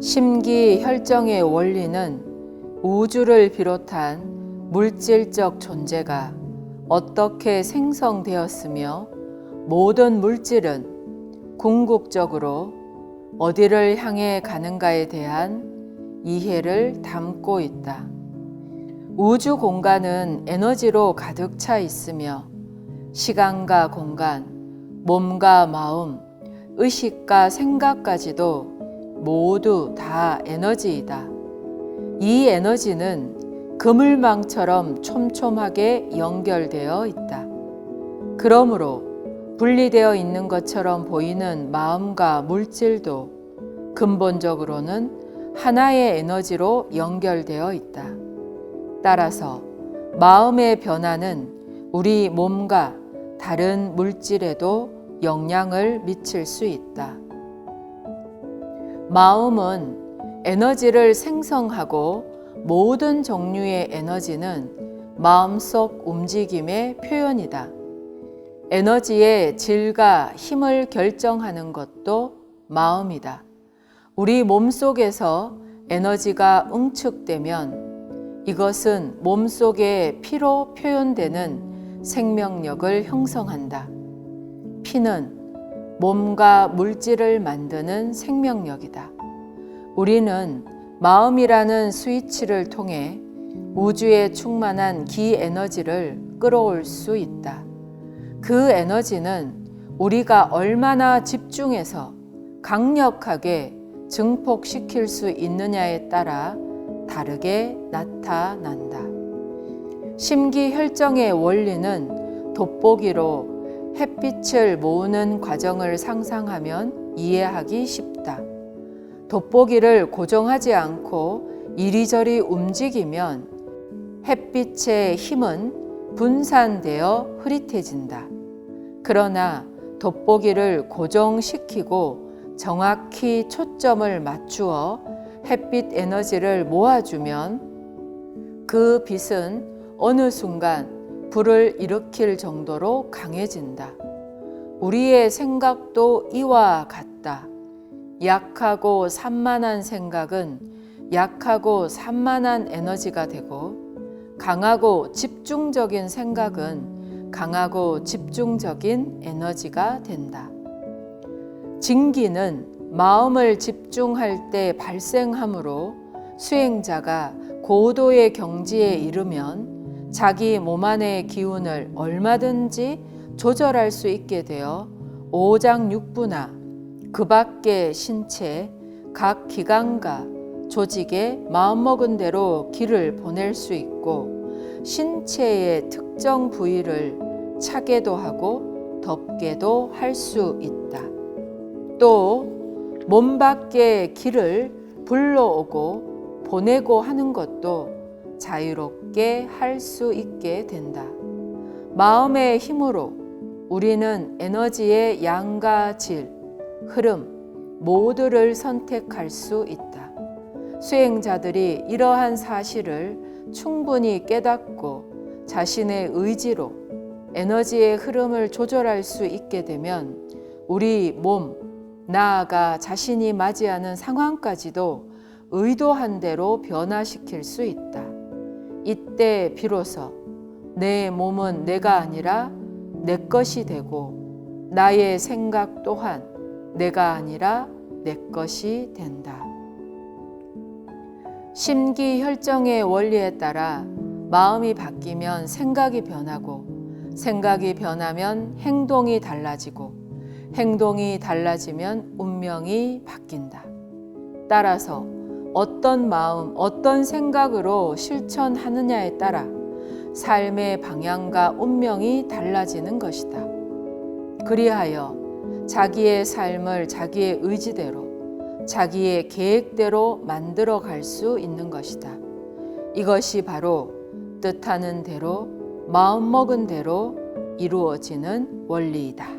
심기 혈정의 원리는 우주를 비롯한 물질적 존재가 어떻게 생성되었으며 모든 물질은 궁극적으로 어디를 향해 가는가에 대한 이해를 담고 있다. 우주 공간은 에너지로 가득 차 있으며 시간과 공간, 몸과 마음, 의식과 생각까지도 모두 다 에너지이다. 이 에너지는 그물망처럼 촘촘하게 연결되어 있다. 그러므로 분리되어 있는 것처럼 보이는 마음과 물질도 근본적으로는 하나의 에너지로 연결되어 있다. 따라서 마음의 변화는 우리 몸과 다른 물질에도 영향을 미칠 수 있다. 마음은 에너지를 생성하고 모든 종류의 에너지는 마음속 움직임의 표현이다. 에너지의 질과 힘을 결정하는 것도 마음이다. 우리 몸 속에서 에너지가 응축되면 이것은 몸 속에 피로 표현되는 생명력을 형성한다. 피는 몸과 물질을 만드는 생명력이다. 우리는 마음이라는 스위치를 통해 우주에 충만한 기 에너지를 끌어올 수 있다. 그 에너지는 우리가 얼마나 집중해서 강력하게 증폭시킬 수 있느냐에 따라 다르게 나타난다. 심기혈정의 원리는 돋보기로 햇빛을 모으는 과정을 상상하면 이해하기 쉽다. 돋보기를 고정하지 않고 이리저리 움직이면 햇빛의 힘은 분산되어 흐릿해진다. 그러나 돋보기를 고정시키고 정확히 초점을 맞추어 햇빛 에너지를 모아주면 그 빛은 어느 순간 불을 일으킬 정도로 강해진다. 우리의 생각도 이와 같다. 약하고 산만한 생각은 약하고 산만한 에너지가 되고 강하고 집중적인 생각은 강하고 집중적인 에너지가 된다. 진기는 마음을 집중할 때 발생하므로 수행자가 고도의 경지에 이르면 자기 몸 안의 기운을 얼마든지 조절할 수 있게 되어 오장육부나 그 밖의 신체 각 기관과 조직에 마음먹은 대로 기를 보낼 수 있고 신체의 특정 부위를 차게도 하고 덮게도 할 수 있다. 또 몸 밖의 기를 불러오고 보내고 하는 것도 자유롭게 할 수 있게 된다. 마음의 힘으로 우리는 에너지의 양과 질, 흐름 모두를 선택할 수 있다. 수행자들이 이러한 사실을 충분히 깨닫고 자신의 의지로 에너지의 흐름을 조절할 수 있게 되면 우리 몸, 나아가 자신이 맞이하는 상황까지도 의도한 대로 변화시킬 수 있다. 이때 비로소 내 몸은 내가 아니라 내 것이 되고 나의 생각 또한 내가 아니라 내 것이 된다. 심기혈정의 원리에 따라 마음이 바뀌면 생각이 변하고 생각이 변하면 행동이 달라지고 행동이 달라지면 운명이 바뀐다. 따라서 어떤 마음, 어떤 생각으로 실천하느냐에 따라 삶의 방향과 운명이 달라지는 것이다. 그리하여 자기의 삶을 자기의 의지대로, 자기의 계획대로 만들어 갈 수 있는 것이다. 이것이 바로 뜻하는 대로, 마음먹은 대로 이루어지는 원리이다.